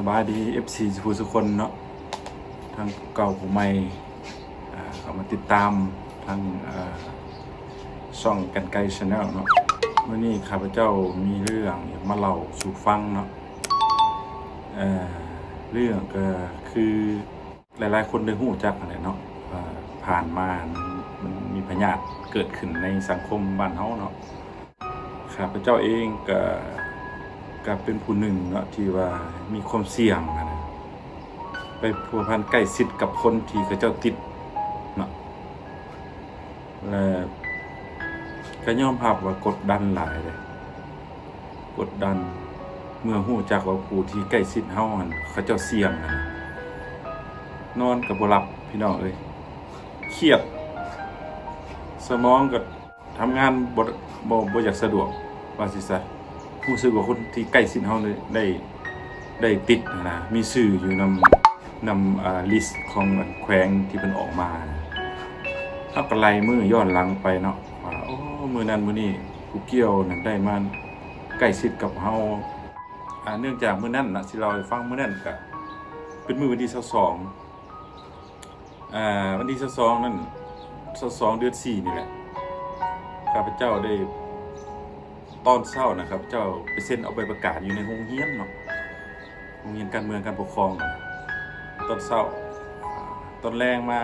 สบายดี FC สุภูสุคนเนาะทางเก่าผมใหม่เข้ามาติดตามทางช่องกันไกลชาแนลเนาะวันนี้ข้าพเจ้ามีเรื่องอยากมาเล่าสู่ฟังเนาะเเรื่องก็คือหลายๆ คนได้หูจักอะไรเนาะว่าผ่านมามันมีพยาธิเกิดขึ้นในสังคมบ้านเฮาเนาะข้าพเจ้าเองก็ ก็เป็นผู้หนึ่งเนาะที่ว่ามีความเสี่ยงนะไปพัวพันใกล้ชิดกับคนที่เขาเจ้าติดเนาะและก็ยอมรับว่ากดดันหลายเลยกดดันเมื่อหู้จักว่าผู้ที่ใกล้ชิดเฮาหันเขาเจ้าเสี่ยงนะนอนกับบ่หลับพี่น้องเอ้ยเครียด สมองก็ทำงานบ่บ่บ่อยากสะดวกว่าสิซะ ผู้ซื้อว่าคนที่ใกล้ชิดเฮาได้ได้ได้ติดนะ มีสื่ออยู่นำนำอ่าลิสต์ของแขวงที่เป็นออกมาเฮาก็ไลมือย้อนหลังไปเนาะว่าโอ้มือนั้นมือนี้ผู้เกี่ยวนั่นได้มาใกล้ชิดกับเฮาอ่าเนื่องจากมือนั้นน่ะสิเราให้ฟังมือนั้นก็เป็นมือวันที่22อ่าวันที่22นั่น22เดือน4นี่แหละข้าพเจ้าได้ ตอนเศร้านะครับ เจ้าไปเซ็นเอาใบประกาศอยู่ในโรงเรียนเนาะโรงเรียนการเมืองการปกครอง ตอนเศร้า ตอนแรงมา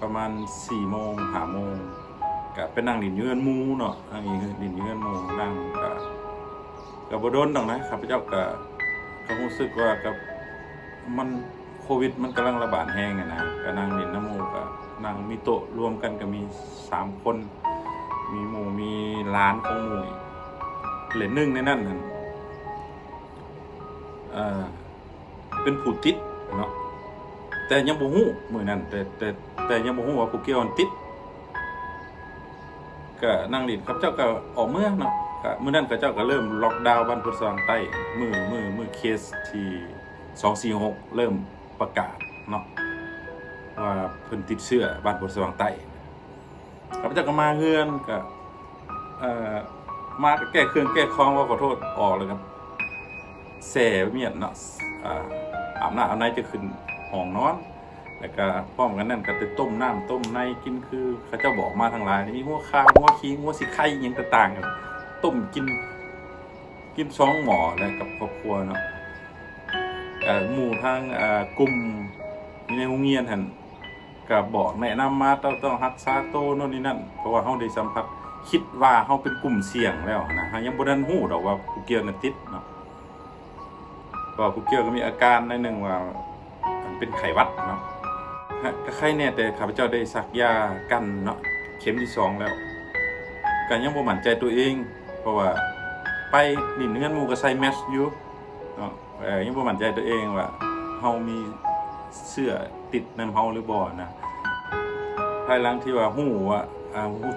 ประมาณ4โมง5โมงก็ไปนั่งดินอยืนมูเนาะนั่งดินอยืนมูนั่งก็กับบโดนดอกนะครับพเจ้าก็ก็รู้สึกว่ากับมันโควิดมันกำลังระบาดแห้งอะนะก็นั่งดินน้ำมูก็นั่งมีโต๊ะรวมกันก็มีสามคน มีหมู่มีร้านของหมู่อีก เหรียญหนึ่งในนั่นนั่นเป็นผู้ติดเนาะแต่ยังบ่ฮู้มือนั้นแต่แต่แต่ยังบ่ฮู้ว่าผู้เกี่ยวมันติดก็นั่งดินครับเจ้าก็ออกเมืองเนาะก็มื้อนั้นก็เจ้าก็เริ่มล็อกดาวน์บ้านพุทธสว่างใต้มือมือมือเคสที่246 เริ่มประกาศเนาะว่าเพิ่นติดเชื้อบ้านพุทธสว่างใต้ครับเจ้าก็มาเฮือนก็เอ่อ มาแก้เครื่องแก้คล้องว่าขอโทษออกเลยครับแส่เมียนเนาะอาอาบน้ำอาบในจะขึ้นห้องนอน แล้วก็พร้อมกันนั่นก็จะต้มน้ำต้มในกินคือเขาเจ้าบอกมาทางหลายมีหัวข้าวหัวขี้หัวสิไข่อิหยังต่างๆกันต้มกิน กินสองหมอแล้วกับครอบครัวเนาะเอ่หมู่ทางกลุ่มในโรงเรียนหันก็บอกแนะนำมาต้องต้องรักษาโตวโน่นนี่นั่นเพราะว่าเฮาได้สัมผัส คิดว่าเขาเป็นกลุ่มเสี่ยงแล้วนะฮะยังบ่ทันฮู้ดอกว่าผู้เกี่ยวนติดเนาะก็ผู้เกี่ยวก็มีอาการในหนึ่งว่ามันเป็นไข้หวัดเนาะฮะก็ไข้แน่แต่ข้าพเจ้าได้สักยากันเนาะเข็มที่สองแล้วก็ยังบ่มั่นใจตัวเอง เพราะว่าไปนี่เงินหมู่ก็ใส่แมสอยู่เนาะเอ่ยังบ่มั่นใจตัวเองว่าเฮามีเสื้อติดนํเฮาหรือบ่นะภายหลังที่ว่าฮู้ว่าอ่าหู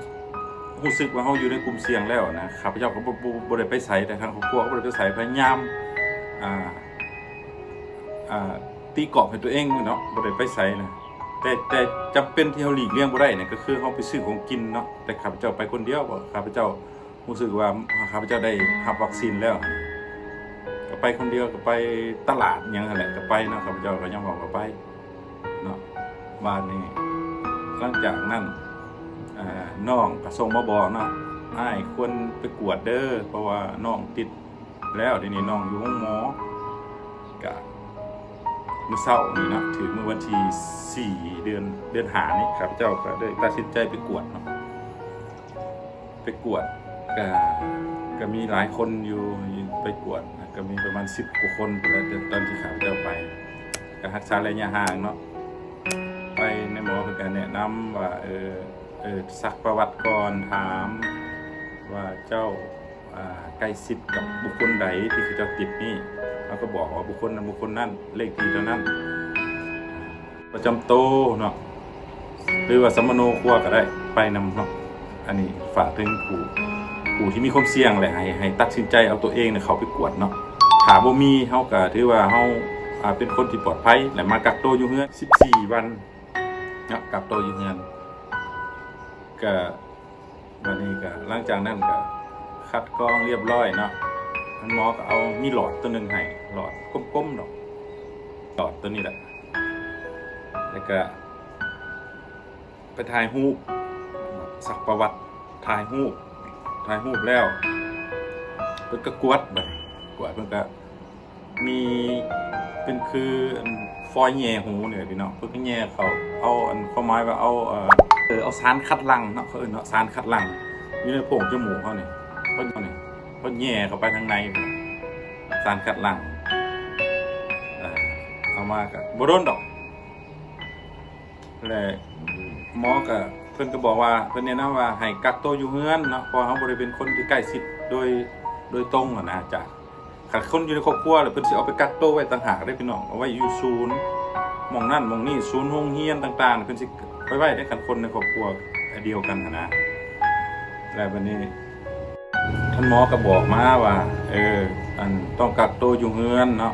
รู้สึกว่าเขาอยู่ในกลุ่มเสี่ยงแล้วนะข้าพเจ้าก็บ่บ่บ่ได้ไปใส่แต่ทางครอบครัวก็บ่ได้ไปใส่พยายามตีกรอบให้ตัวเองเนาะบ่ได้ไปใส่นะแต่แต่จำเป็นที่เฮาหลีกเลี่ยงบ่ได้เนี่ยก็คือเฮาไปซื้อของกินเนาะแต่ข้าพเจ้าไปคนเดียวข้าพเจ้ารู้สึกว่าข้าพเจ้าได้รับวัคซีนแล้วก็ไปคนเดียวก็ไปตลาดยังนั่นแหละก็ไปเนาะข้าพเจ้าก็ยังบอกว่าไปเนาะบ้านนี้หลังจากนั้น น้องก็ส่งมาบอกเนาะอ้ายควรไปกวดเด้อเพราะว่าน้องติดแล้วทีนี้น้องอยู่ห้องหมอกะมือเช้านี่เนาะถึงมื้อวันที่ 4 เดือนเดือนหานี่ครับ เจ้าก็ได้ตัดสินใจไปกวดเนาะไปกวดก็ก็มีหลายคนอยู่ไปกวดก็มีประมาณ 10กว่าคนแล้วตอนที่ข้าพเจ้าไปก็รักษาระยะห่างเนาะไปในหมอเพิ่นก็แนะนำว่าเออ เออซักประวัติก่อนถามว่าเจ้าใกล้ชิดกับบุคคลใดที่เขาเจ้าติดนี่เขาก็บอกว่าบุคคลนั้นบุคคลนั้นเลขที่เท่านั้น ประจำโตเนาะหรือว่าสมโนครัวก็ได้ไปนำเนาะอันนี้ฝากถึงผู้ผู้ที่มีความเสี่ยงแหละให้ให้ตัดสินใจเอาตัวเองเนี่ยเขาไปกวดเนาะถามว่ามีเฮาก็ถือว่าเฮาเป็นคนที่ปลอดภัยและมากักตัวอยู่เฮือน14 วันเนาะกับตัวอยืนเงิน ก็วันนี้ก็หลังจากนั้นก็คัดกรองเรียบร้อยเนาะท่านหมอก็เอามีหลอดตัวหนึ่งให้หลอดก้มๆเนาะจอดตัวนี้แหละแล้วก็ ไปถ่ายรูปสักประวัติถ่ายรูปถ่ายรูปแล้วเพิ่นก็กวดแบบกวดเพิ่นก็มีเป็นคือฟอยแย่หูเนี่ยพี่น้องเพิ่นก็แย่เขาเอาอันความหมายว่าเอาเอ่อ เอาสารคัดหลังเนาะเขาเอิ้นเนาะสารคัดหลังอยู่ในโพรงจมูกเขาเนี่ยเพิ่นเนี่ยเพิ่นแย่เข้าไปทางในสารคัดหลังเอามาก็บ่โดนดอกและหมอก็เพิ่อนก็บอกว่าเพิ่อนแนะนำว่าให้กักตัวอยู่เฮือนเนาะพราะเฮาบ่ได้เป็นคนที่ใกล้ชิดโดยโดยตรงอะนะจ้ะคันคนอยู่ในครอบครัวแล้วเพิ่อนสิเอาไปกักตัวไว้ต่างหากได้พี่น้องเอาไว้อยู่ศูนย์มองนั่นมองนี่ศูนย์โรงเรียนต่างๆเพิ่อนสิ ไปไว้ในคันคนในครอบครัวเดียวกันนะแล้วบัดนี้ ท่านหมอก็บอกมาว่า เออ อันต้องกักตัวอยู่เฮือนเนาะ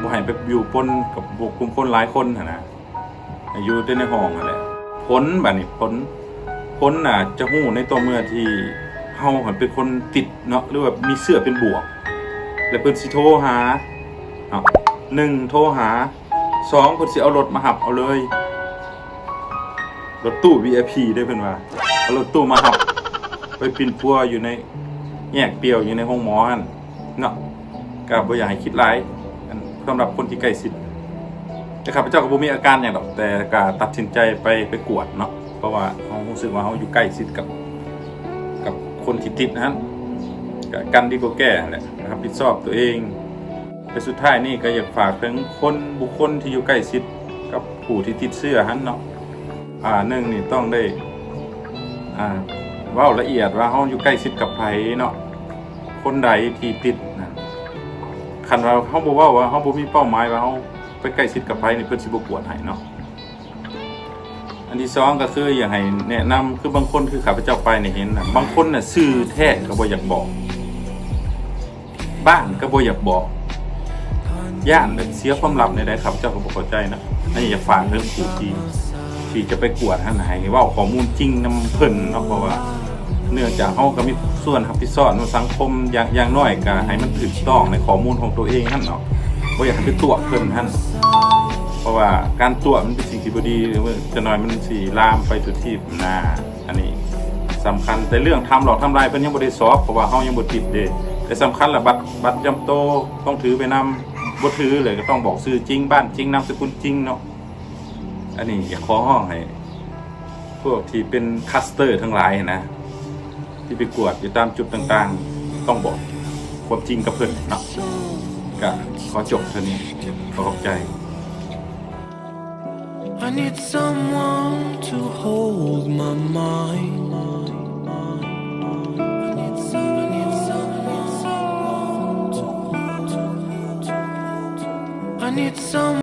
บ่ให้ไปอยู่ปนกับบุกลุ่มคนหลายคนนนะอยู่แต่ในห้องอะไรผลแบบนี้ผลผลน่ะ จะหู้ในตัวเมื่อที่เฮาหันเป็นคนติดเนาะหรือว่ามีเสื้อเป็นบวก แล้วเพิ่นสิโทรหาเนาะหนึ่งโทรหาสองเพิ่นสิเอารถมาหับเอาเลย รถตู้ VIP ได้เพิ่นว่าเอารถตู้มาหับ ไปปินปัวอยู่ในแยกเปรียวอยู่ในห้องหมอหั่นเนาะก็บ่อยากให้คิดร้ายอันสำหรับคนที่ใกล้ชิดแต่ข้าพเจ้าก็บ่มีอาการอย่างดอกแต่ก็ตัดสินใจไปไปกวดเนาะเพราะว่าเขารู้สึกว่าเขาอยู่ใกล้ชิดกับ กับคนที่ติดนะฮะก็กันดีกว่าแก้แหละนะครับผิดชอบตัวเองแต่สุดท้ายนี่ก็อยากฝากถึงคนบุคคลที่อยู่ใกล้ชิดกับผู้ที่ติดเสื้อหันเนาะ อ่าหนึ่งนี่ต้องได้อ่าว้าละเอียดว่าเขาอยู่ใกล้ชิดกับไผเนาะคนใดที่ติดนะคันว่าเขาบอกว่าว่าเขาบ่มีเป้าหมายว่าเขาไปใกล้ชิดกับไผนี่เพิ่นสิบ่ปวดให้เนาะอันที่สองก็คืออย่างให้แนะนำคือบางคนคือข้าพเจ้าไปเนี่ยเห็นนะบางคนน่ะซื้อแท้ก็บ่อยากบอก บ้านก็บ่อยากบอกย่านแบบเสียความลับในใดครับเจ้าก็บ่เข้าใจนะอันนี้อยาฝากเรื่องผู้ที่ ที่จะไปกวดหั่นให้ว้าข้อมูลจริงนำเพิ่นเนาะเพราะว่า เนื่องจากเฮาก็มีส่วนรับผิดชอบในสังคมอย่างอย่างน้อยก็ให้มันถูกต้องในข้อมูลของตัวเองหั่นเนาะบ่อยากให้ไปตัวเพิ่นท่านเพราะว่าการตัวมันเป็นสิ่งที่บ่ดีจะน้อยมันสิลามไปสุดที่หน้าอันนี้สำคัญแต่เรื่องทำหลอกทำลายเพิ่นยังบ่ได้สอบเพราะว่าเฮายังบ่ติดเด้แต่สำคัญละบัตรบัตรจำโตต้องถือไปนำบ่ถือเลยก็ต้องบอกชื่อจริงบ้านจริงนามสกุลจริงเนาะ อันนี้อยากขอห้องให้พวกที่เป็นคัสเตอร์ทั้งหลายนะ ที่ไปกวดอยู่ตามจุดต่างๆ ต้องบอกความจริงกับเพิ่อนเนาะก็ขอจบเท่านี้ขอขอบใจ I need someone to hold my mind. I need some- I need some- I need someone to- I need someone.